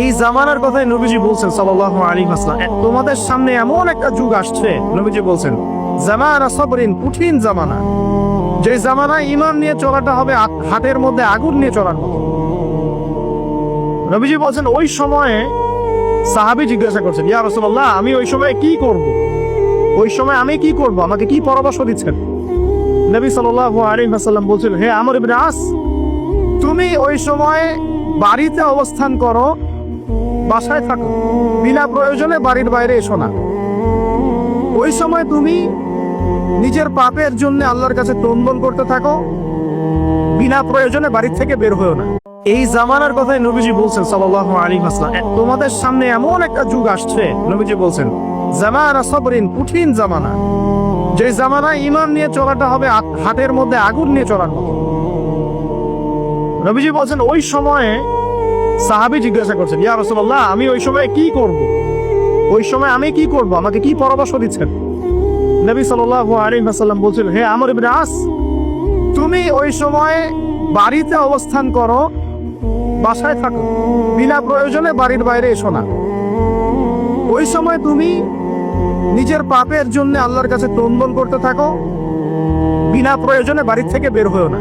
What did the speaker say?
এই জামানার কথাই নবীজি বলছেন সাল্লাল্লাহু আলাইহি ওয়াসাল্লাম। তোমাদের সামনে এমন একটা যুগ আসছে, নবীজি বলছেন, জামানা সবরিন, কঠিন জামানা। যে জামানায় ইমান নিয়ে চলাটা হবে হাতের মধ্যে আগুন নিয়ে চলার মতো। নবীজি বলছেন, ওই সময়ে সাহাবী জিজ্ঞাসা করছেন, ইয়া রাসূলুল্লাহ, আমি ওই সময় কি করব? ওই সময় আমি কি করব? আমাকে কি পরামর্শ দিচ্ছেন? নবী সাল্লাল্লাহু আলাইহি ওয়াসাল্লাম বলছেন, হে আমর ইবনে আস, তুমি ওই সময় বাড়িতে অবস্থান করো বাসায় থাকো। বিনা প্রয়োজনে বাড়ির বাইরে এসো না। ওই সময় তুমি নিজের পাপের জন্য আল্লাহর কাছে তন্দন করতে থাকো। বিনা প্রয়োজনে বাড়ি থেকে বের হয়েও না। এই জামানার কথাই নবীজি বলছেন সাল্লাল্লাহু আলাইহি ওয়াসাল্লাম। এ- তোমাদের সামনে এমন একটা যুগ আসছে, নবীজি বলছেন, জামানা সবরিন, কঠিন জামানা। যে জামানায় ইমান নিয়ে চলাটা হবে হাতের মধ্যে আগুন নিয়ে চলার মতো। নবীজি বলছেন, ওই সময়ে সাহাবী জিজ্ঞাসা করছেন, ইয়া রাসূলুল্লাহ, আমি ওই সময় কি করব? ওই সময় আমি কি করব? আমাকে কি পরামর্শ দিচ্ছেন? নবী সাল্লাল্লাহু আলাইহি ওয়াসাল্লাম বলছেন, হে আমর ইবনে আস, তুমি ওই সময় বাড়িতে অবস্থান করো, বাসায় থাকো। বিনা প্রয়োজনে বাড়ির বাইরে এসো না। ওই সময় তুমি নিজের পাপের জন্য আল্লাহর কাছে তন্দন করতে থাকো। বিনা প্রয়োজনে বাড়ির থেকে বের হয়েও না।